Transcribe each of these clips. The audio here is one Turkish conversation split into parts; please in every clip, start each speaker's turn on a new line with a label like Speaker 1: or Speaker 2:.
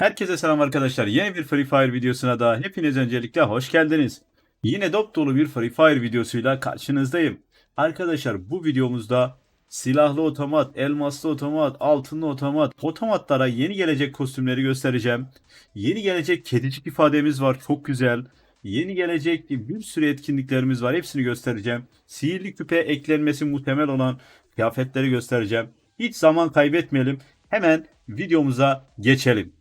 Speaker 1: Herkese selam arkadaşlar. Yeni bir Free Fire videosuna da hepiniz öncelikle hoş geldiniz. Yine dop dolu bir Free Fire videosuyla karşınızdayım. Arkadaşlar bu videomuzda silahlı otomat, elmaslı otomat, altınlı otomat, otomatlara yeni gelecek kostümleri göstereceğim. Yeni gelecek kedicik ifademiz var. Çok güzel. Yeni gelecek bir sürü etkinliklerimiz var. Hepsini göstereceğim. Sihirli küpe eklenmesi muhtemel olan kıyafetleri göstereceğim. Hiç zaman kaybetmeyelim. Hemen videomuza geçelim.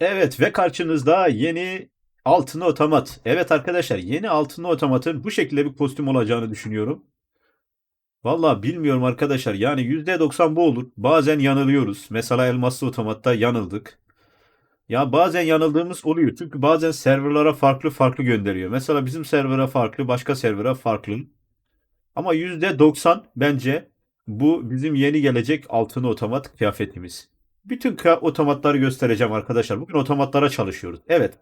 Speaker 1: Evet ve karşınızda yeni altınlı otomat. Evet arkadaşlar yeni altınlı otomatın bu şekilde bir kostüm olacağını düşünüyorum. Vallahi bilmiyorum arkadaşlar. Yani %90 bu olur. Bazen yanılıyoruz. Mesela elmaslı otomatta yanıldık. Ya bazen yanıldığımız oluyor. Çünkü bazen serverlara farklı farklı gönderiyor. Mesela bizim servera farklı, başka servera farklı. Ama %90 bence bu bizim yeni gelecek altın otomat kıyafetimiz. Bütün otomatları göstereceğim arkadaşlar. Bugün otomatlara çalışıyoruz. Evet.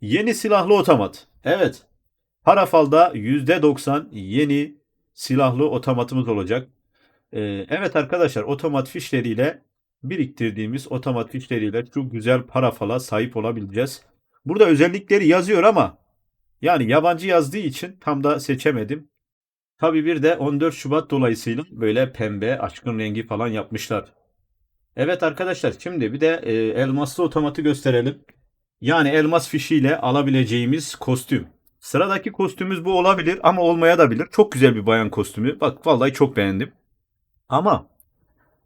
Speaker 1: Yeni silahlı otomat. Evet. Parafal'da %90 yeni silahlı otomatımız olacak. Ee, evet arkadaşlar otomat fişleriyle biriktirdiğimiz otomat fişleriyle çok güzel parafala sahip olabileceğiz. Burada özellikleri yazıyor ama yani yabancı yazdığı için tam da seçemedim. Tabii bir de 14 Şubat dolayısıyla böyle pembe aşkın rengi falan yapmışlar. Evet arkadaşlar şimdi bir de e, elmaslı otomatı gösterelim. Yani elmas fişiyle alabileceğimiz kostüm. Sıradaki kostümümüz bu olabilir ama olmaya da bilir. Çok güzel bir bayan kostümü. Bak vallahi çok beğendim. Ama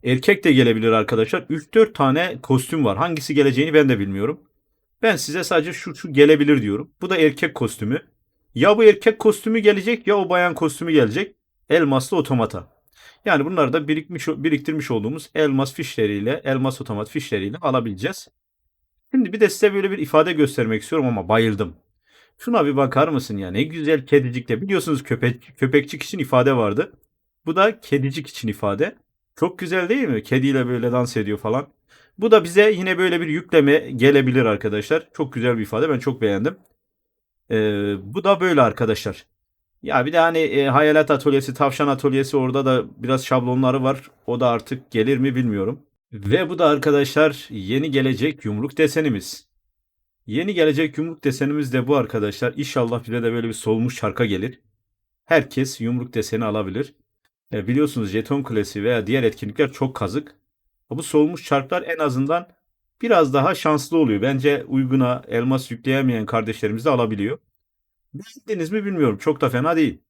Speaker 1: erkek de gelebilir arkadaşlar. 3-4 tane kostüm var. Hangisi geleceğini ben de bilmiyorum. Ben size sadece şu şu gelebilir diyorum. Bu da erkek kostümü. Ya bu erkek kostümü gelecek ya o bayan kostümü gelecek. Elmaslı otomata. Yani bunları da birikmiş, biriktirmiş olduğumuz elmas fişleriyle, elmas otomat fişleriyle alabileceğiz. Şimdi bir de size böyle bir ifade göstermek istiyorum ama bayıldım. Şuna bir bakar mısın ya? Ne güzel kedicikte. Biliyorsunuz köpek, köpekçik için ifade vardı. Bu da kedicik için ifade. Çok güzel değil mi? Kediyle böyle dans ediyor falan. Bu da bize yine böyle bir yükleme gelebilir arkadaşlar. Çok güzel bir ifade. Ben çok beğendim. Ee, bu da böyle arkadaşlar. Ya bir de hani e, hayalet atölyesi, tavşan atölyesi orada da biraz şablonları var. O da artık gelir mi bilmiyorum. Ve bu da arkadaşlar yeni gelecek yumruk desenimiz. Yeni gelecek yumruk desenimiz de bu arkadaşlar. İnşallah bize de böyle bir solmuş şarka gelir. Herkes yumruk deseni alabilir. E, biliyorsunuz jeton kulesi veya diğer etkinlikler çok kazık. Bu solmuş çarklar en azından biraz daha şanslı oluyor. Bence uyguna elmas yükleyemeyen kardeşlerimiz de alabiliyor. Beğendiniz mi bilmiyorum. Çok da fena değil.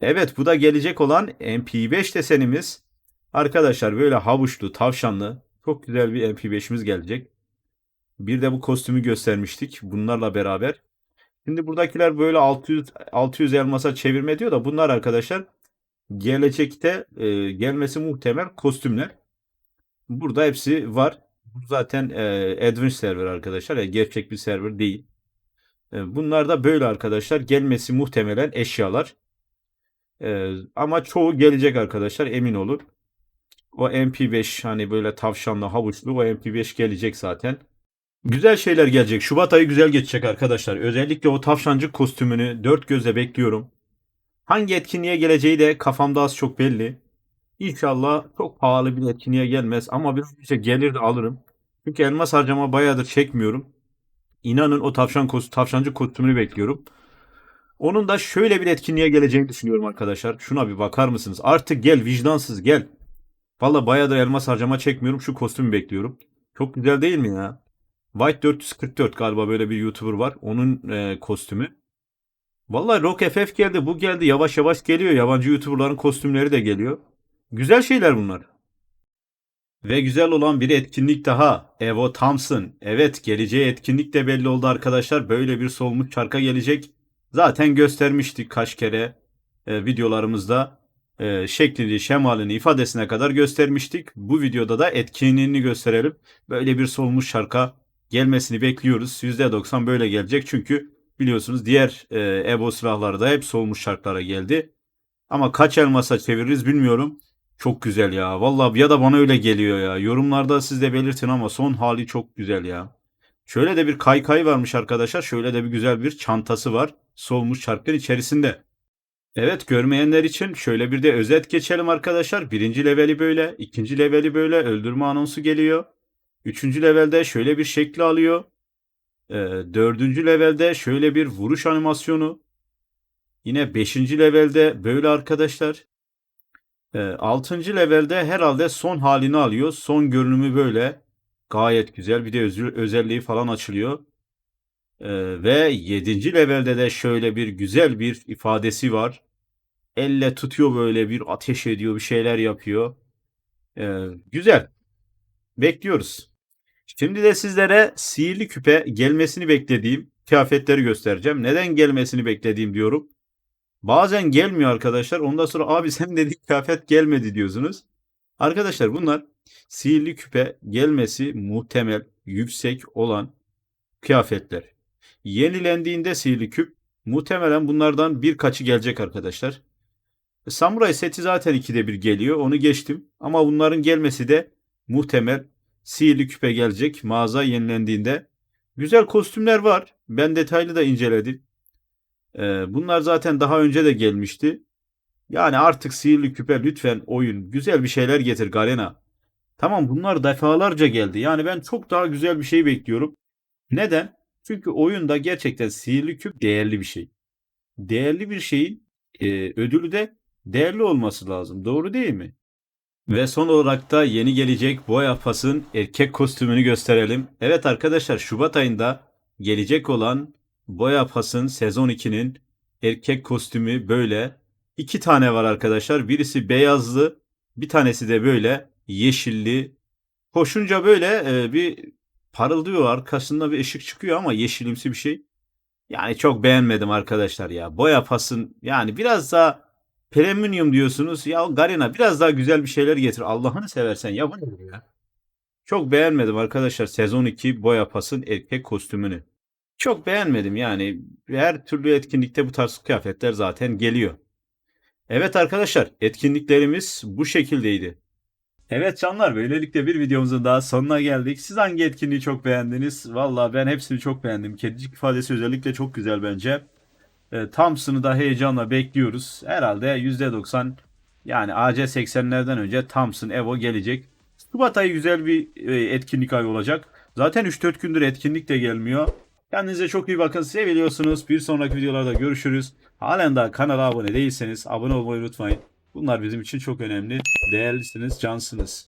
Speaker 1: Evet bu da gelecek olan MP5 desenimiz. Arkadaşlar böyle havuçlu, tavşanlı çok güzel bir MP5'imiz gelecek. Bir de bu kostümü göstermiştik bunlarla beraber. Şimdi buradakiler böyle 600 600 elmasa çevirme diyor da bunlar arkadaşlar gelecekte e, gelmesi muhtemel kostümler. Burada hepsi var. Bu zaten e, Advanced server arkadaşlar. Yani gerçek bir server değil. E, bunlar da böyle arkadaşlar. Gelmesi muhtemelen eşyalar. E, ama çoğu gelecek arkadaşlar emin olun. O MP5 hani böyle tavşanlı havuçlu o MP5 gelecek zaten. Güzel şeyler gelecek. Şubat ayı güzel geçecek arkadaşlar. Özellikle o tavşancı kostümünü dört gözle bekliyorum. Hangi etkinliğe geleceği de kafamda az çok belli. İnşallah çok pahalı bir etkinliğe gelmez ama bir önce gelir de alırım. Çünkü elmas harcama bayağıdır çekmiyorum. İnanın o tavşan tavşancı kostümünü bekliyorum. Onun da şöyle bir etkinliğe geleceğini düşünüyorum arkadaşlar. Şuna bir bakar mısınız? Artık gel vicdansız gel. Valla bayağıdır elmas harcama çekmiyorum. Şu kostümü bekliyorum. Çok güzel değil mi ya? White 444 galiba böyle bir YouTuber var. Onun e, kostümü. Valla Rock FF geldi. Bu geldi. Yavaş yavaş geliyor. Yabancı YouTuber'ların kostümleri de geliyor. Güzel şeyler bunlar. Ve güzel olan bir etkinlik daha. Evo Thompson. Evet geleceği etkinlik de belli oldu arkadaşlar. Böyle bir solmuş çarka gelecek. Zaten göstermiştik kaç kere e, videolarımızda. E, şeklini, şemalini, ifadesine kadar göstermiştik. Bu videoda da etkinliğini gösterelim. Böyle bir solmuş şarka gelmesini bekliyoruz. %90 böyle gelecek. Çünkü biliyorsunuz diğer e, Evo silahları da hep solmuş şarklara geldi. Ama kaç elmasa çeviririz bilmiyorum. Çok güzel ya. Vallahi ya da bana öyle geliyor ya. Yorumlarda siz de belirtin ama son hali çok güzel ya. Şöyle de bir kaykay varmış arkadaşlar. Şöyle de bir güzel bir çantası var. Solmuş çarklar içerisinde. Evet görmeyenler için şöyle bir de özet geçelim arkadaşlar. Birinci leveli böyle, ikinci leveli böyle öldürme anonsu geliyor. Üçüncü levelde şöyle bir şekli alıyor. Ee, dördüncü levelde şöyle bir vuruş animasyonu. Yine beşinci levelde böyle arkadaşlar. Ee, altıncı levelde herhalde son halini alıyor. Son görünümü böyle. Gayet güzel. Bir de özelliği falan açılıyor. Ee, ve 7. levelde de şöyle bir güzel bir ifadesi var. Elle tutuyor böyle bir ateş ediyor, bir şeyler yapıyor. Ee, güzel. Bekliyoruz. Şimdi de sizlere sihirli küpe gelmesini beklediğim kıyafetleri göstereceğim. Neden gelmesini beklediğim diyorum. Bazen gelmiyor arkadaşlar. Ondan sonra abi sen dediğin kıyafet gelmedi diyorsunuz. Arkadaşlar bunlar sihirli küpe gelmesi muhtemel yüksek olan kıyafetler. Yenilendiğinde sihirli küp muhtemelen bunlardan birkaçı gelecek arkadaşlar. Samuray seti zaten ikide bir geliyor. Onu geçtim. Ama bunların gelmesi de muhtemel sihirli küpe gelecek mağaza yenilendiğinde. Güzel kostümler var. Ben detaylı da inceledim. Bunlar zaten daha önce de gelmişti. Yani artık sihirli küpe lütfen oyun güzel bir şeyler getir Garena. Tamam bunlar defalarca geldi. Yani ben çok daha güzel bir şey bekliyorum. Neden? Çünkü oyunda gerçekten sihirli küp değerli bir şey. Değerli bir şeyin e, ödülü de değerli olması lazım. Doğru değil mi? Ve son olarak da yeni gelecek Boya Pass'ın erkek kostümünü gösterelim. Evet arkadaşlar Şubat ayında gelecek olan Boya Pass'ın sezon 2'nin erkek kostümü böyle. İki tane var arkadaşlar. Birisi beyazlı, bir tanesi de böyle yeşilli. Koşunca böyle e, bir parıldıyor. Arkasında bir ışık çıkıyor ama yeşilimsi bir şey. Yani çok beğenmedim arkadaşlar ya. Boya Pass'ın yani biraz daha Premium diyorsunuz. Ya Garena biraz daha güzel bir şeyler getir. Allah'ını seversen ya bu ne ya? Çok beğenmedim arkadaşlar sezon 2 Boya Pass'ın erkek kostümünü. Çok beğenmedim yani. Her türlü etkinlikte bu tarz kıyafetler zaten geliyor. Evet arkadaşlar etkinliklerimiz bu şekildeydi. Evet canlar böylelikle bir videomuzun daha sonuna geldik. Siz hangi etkinliği çok beğendiniz? Valla ben hepsini çok beğendim. Kedicik ifadesi özellikle çok güzel bence. E, Thompson'ı da heyecanla bekliyoruz. Herhalde %90 yani AC80'lerden önce Thompson Evo gelecek. Şubat ayı güzel bir e, etkinlik ayı olacak. Zaten 3-4 gündür etkinlik de gelmiyor. Kendinize çok iyi bakın. Seviliyorsunuz. Bir sonraki videolarda görüşürüz. Halen daha kanala abone değilseniz abone olmayı unutmayın. Bunlar bizim için çok önemli. Değerlisiniz, cansınız.